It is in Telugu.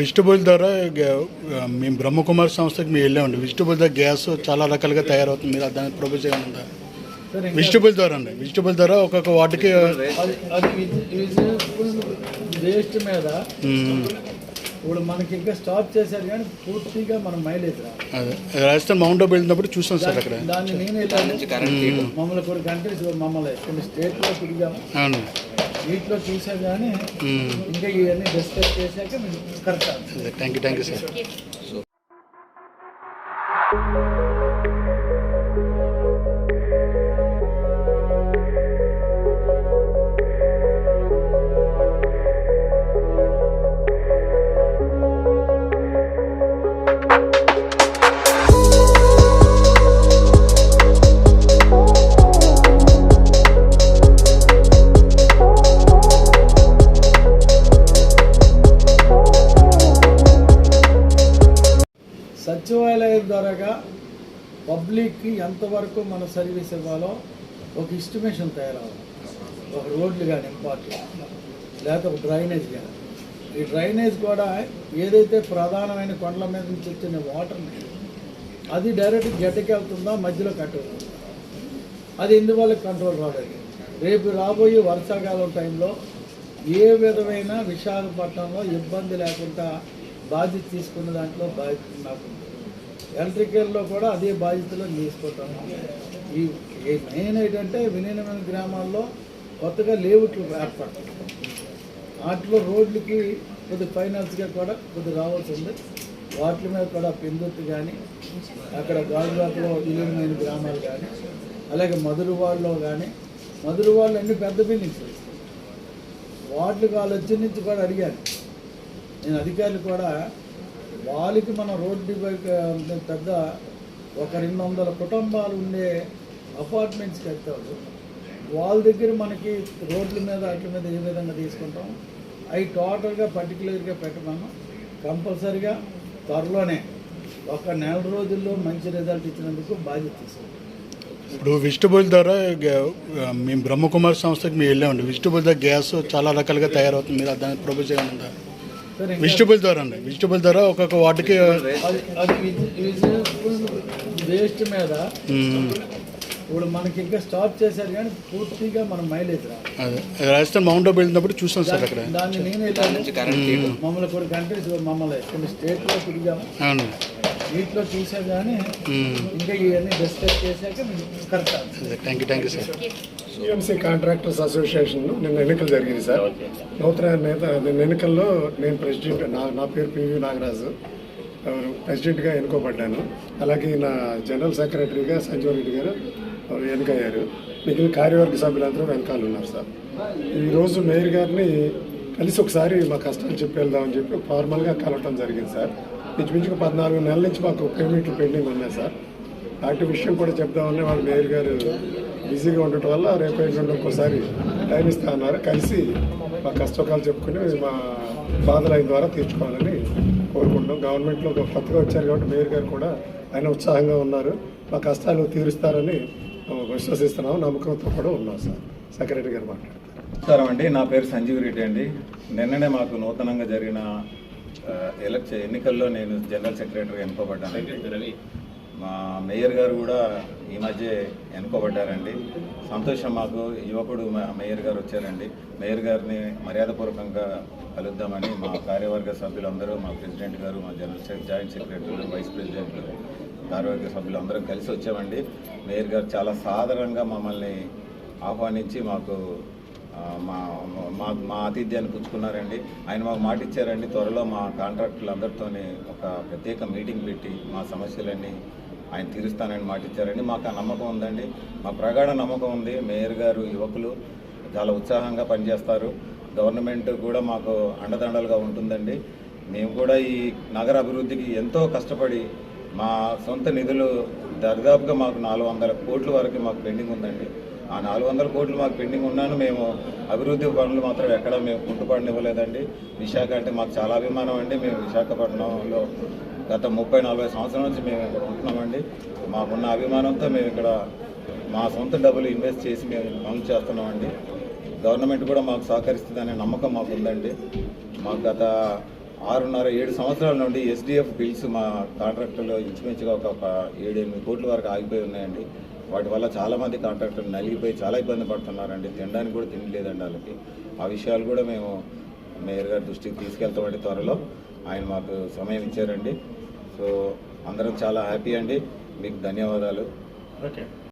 వెజిటబుల్ ద్వారా మేము బ్రహ్మకుమార్ సంస్థకి మేము వెళ్ళామండి. వెజిటబుల్ ద్వారా గ్యాస్ చాలా రకాలుగా తయారవుతుంది. మీరు దాని ప్రపోజ్ చేయాలి ఉందా సరే ఇంకా వెజిటబుల్ ద్వారా అండి. వెజిటబుల్ ద్వారా ఒక్కొక్క వాటికి అది అది విజిబుల్ వేస్ట్ మీద. ఇప్పుడు మనకి ఇంకా స్టాప్ చేశారు కానీ పూర్తిగా మనం మైలేజ్ రాదు. అదే. రాజస్థాన్ మౌంట్ ఆబు వెళ్ళినప్పుడు చూసాం సార్ అక్కడ. దాన్ని నేను మమ్మల్ని కొన్ని కంట్రీస్ మమ్మల్ని కొన్ని స్టేట్లో తిరిగాము. అవును. వీటిలో చూసా కానీ మ్, ఇంకా ఇవన్నీ డిస్కస్ చేశాక మేము కరెక్ట్ అదే thank you thank you sir Sachivalayam ద్వారాగా పబ్లిక్కి ఎంతవరకు మన సర్వీస్ ఇవ్వాలో ఒక ఇస్టిమేషన్ తయారవ్వాలి. ఒక రోడ్లు కానీ ఇంపార్టెంట్ లేకపోతే ఒక డ్రైనేజ్ కానీ. ఈ డ్రైనేజ్ కూడా ఏదైతే ప్రధానమైన కొండల మీద నుంచి వచ్చిన వాటర్ని అది డైరెక్ట్ గడ్డకి వెళ్తుందా మధ్యలో కట్టుకుంటుందా అది ఎందువల్ల కంట్రోల్ రాలేదు? రేపు రాబోయే వర్షాకాలం టైంలో ఏ విధమైన విశాఖపట్నంలో ఇబ్బంది లేకుండా బాధ్యత తీసుకున్న దాంట్లో బాధ్యత నాకు ఎలక్ట్రికల్లో కూడా అదే బాధ్యతలో తీసుకుంటాము ఈ మెయిన్ ఏంటంటే విలీనమైన గ్రామాల్లో కొత్తగా లేవుట్లు ఏర్పడతాయి. వాటిలో రోడ్లకి కొద్ది ఫైనాన్స్గా కూడా కొద్ది రావాల్సి ఉంది. వాటి మీద కూడా పెందుర్తి కానీ అక్కడ గాజువాకలో విలీనమైన గ్రామాలు కానీ అలాగే మధురవాడలో కానీ మధురవాళ్ళు అన్ని పెద్ద బిల్డింగ్స్ వాటికి వాళ్ళు వచ్చి నుంచి కూడా అడిగాను నేను అధికారులు కూడా వాళ్ళకి మన రోడ్డు బైక్ పెద్ద ఒక రెండు వందల కుటుంబాలు ఉండే అపార్ట్మెంట్స్కి వెళ్తాడు వాళ్ళ దగ్గర మనకి రోడ్ల మీద అట్ల మీద ఏ విధంగా తీసుకుంటాం? అవి టోటల్గా పర్టికులర్గా పెట్టమను. కంపల్సరిగా త్వరలోనే ఒక నెల రోజుల్లో మంచి రిజల్ట్ ఇచ్చినందుకు బాధ్యత తీసుకుంటాం. ఇప్పుడు వెజిటబుల్ ద్వారా మేము బ్రహ్మకుమార్ సంస్థకి మేము వెళ్ళామండి. వెజిటబుల్ ద్వారా గ్యాస్ చాలా రకాలుగా తయారవుతుంది. మీరు దాని ప్రపోజ్ ఉందా వెజిటబుల్ ద్వారా అండి. వెజిటబుల్ ద్వారా ఒక్కొక్క వాటికి వేస్ట్ మీద. ఇప్పుడు మనకి ఇంకా స్టాప్ చేశారు కానీ పూర్తిగా మనం మైలేజ్ రాదు. అదే. రాజస్థాన్ మౌంట్ ఆబు వెళ్ళినప్పుడు చూసాం సార్ అక్కడ. దాన్ని నేను మమ్మల్ని కొన్ని కంట్రీస్ మమ్మల్ని కొన్ని స్టేట్లో తిరిగాము. అవును. వీటిలో చూసా కానీ ఇంకా ఇవన్నీ డిస్కస్ చేశాక correct. Thank you thank you sir CMC contractors association నిన్న ఎన్నికలు జరిగింది సార్ నూతన నేత నిన్న ఎన్నికల్లో నేను ప్రెసిడెంట్ నా నా పేరు పివి నాగరాజు. ఎవరు? ప్రెసిడెంట్గా ఎన్నుకోబడ్డాను. అలాగే నా జనరల్ సెక్రటరీగా సంజీవ్ రెడ్డి గారు ఎన్నికయ్యారు. మిగిలిన కార్యవర్గ సభ్యులందరూ వెనకాల ఉన్నారు సార్ ఈరోజు మేయర్ గారిని కలిసి ఒకసారి మా కష్టాలు చెప్పి వెళ్దామని చెప్పి ఫార్మల్గా కలవటం జరిగింది సార్ ఇంచుమించుగా పద్నాలుగు నెలల నుంచి మాకు పేమెంట్లు పెండింగ్ ఉన్నాయి సార్. వాటి విషయం కూడా చెప్దామని వాళ్ళు మేయర్ గారు బిజీగా ఉండటం వల్ల రేపు ఎల్లుండి ఒక్కోసారి టైం ఇస్తా అన్నారు. కలిసి మా కష్టకాలు చెప్పుకుని మా బాధలు ఆయన ద్వారా తీర్చుకోవాలని కోరుకుంటున్నాం. గవర్నమెంట్లో ఒక కొత్తగా వచ్చారు కాబట్టి మేయర్ గారు కూడా ఆయన ఉత్సాహంగా ఉన్నారు. మా కష్టాలు తీరుస్తారని విశ్వసిస్తున్నాము నమ్మకంతో కూడా ఉన్నాం సార్. సెక్రటరీ గారు మాట్లాడతారు. నమస్కారం అండి నా పేరు సంజీవ్ రెడ్డి అండి. నిన్ననే మాకు నూతనంగా జరిగిన ఎలక్షన్ ఎన్నికల్లో నేను జనరల్ సెక్రటరీ ఎన్నుకోబడ్డానండి మా మేయర్ గారు కూడా ఈ మధ్య ఎన్నుకోబడ్డారండి. సంతోషం మాకు యువకుడు మా మేయర్ గారు వచ్చారండి. మేయర్ గారిని మర్యాదపూర్వకంగా కలుద్దామని మా కార్యవర్గ సభ్యులందరూ మా ప్రెసిడెంట్ గారు మా జనరల్ జాయింట్ సెక్రటరీలు వైస్ ప్రెసిడెంట్లు కార్యవర్గ సభ్యులందరం కలిసి వచ్చామండి. మేయర్ గారు చాలా సాధారణంగా మమ్మల్ని ఆహ్వానించి మాకు మా మా మా ఆతిథ్యాన్ని పుచ్చుకున్నారండి. ఆయన మాకు మాట ఇచ్చారండి. త్వరలో మా కాంట్రాక్టులందరితోని ఒక ప్రత్యేక మీటింగ్ పెట్టి మా సమస్యలన్నీ ఆయన తీరుస్తానని మాట ఇచ్చారండి. మాకు ఆ నమ్మకం ఉందండి. మా ప్రగాఢ నమ్మకం ఉంది. మేయర్ గారు యువకులు చాలా ఉత్సాహంగా పనిచేస్తారు. గవర్నమెంట్ కూడా మాకు అండదండలుగా ఉంటుందండి. మేము కూడా ఈ నగర అభివృద్ధికి ఎంతో కష్టపడి మా సొంత నిధులు దాదాపుగా మాకు నాలుగు వందల కోట్ల వరకు మాకు పెండింగ్ ఉందండి. ఆ నాలుగు వందల కోట్లు మాకు పెండింగ్ ఉన్నాను. మేము అభివృద్ధి పనులు మాత్రం ఎక్కడ మేము కుంటుపడనివ్వలేదండి. విశాఖ అంటే మాకు చాలా అభిమానం అండి. మేము విశాఖపట్నంలో గత ముప్పై నలభై సంవత్సరాల నుంచి మేము ఇక్కడ ఉంటున్నామండి. మాకున్న అభిమానంతో మేము ఇక్కడ మా సొంత డబ్బులు ఇన్వెస్ట్ చేసి మేము పనులు చేస్తున్నామండి. గవర్నమెంట్ కూడా మాకు సహకరిస్తుందనే నమ్మకం మాకు ఉందండి. మాకు గత ఆరున్నర ఏడు సంవత్సరాల నుండి ఎస్డిఎఫ్ బిల్స్ మా కాంట్రాక్టులో ఇంచుమించుగా ఒక ఏడెనిమిది ఏడు ఎనిమిది కోట్ల వరకు ఆగిపోయి ఉన్నాయండి. వాటి వల్ల చాలామంది కాంట్రాక్టర్లు నలిగిపోయి చాలా ఇబ్బంది పడుతున్నారండి. తినడానికి కూడా తినలేదండి వాళ్ళకి. ఆ విషయాలు కూడా మేము మేయర్ గారి దృష్టికి తీసుకెళ్తామండి త్వరలో. ఆయన మాకు సమయం ఇచ్చారండి. సో అందరం చాలా హ్యాపీ అండి. మీకు ధన్యవాదాలు. ఓకే.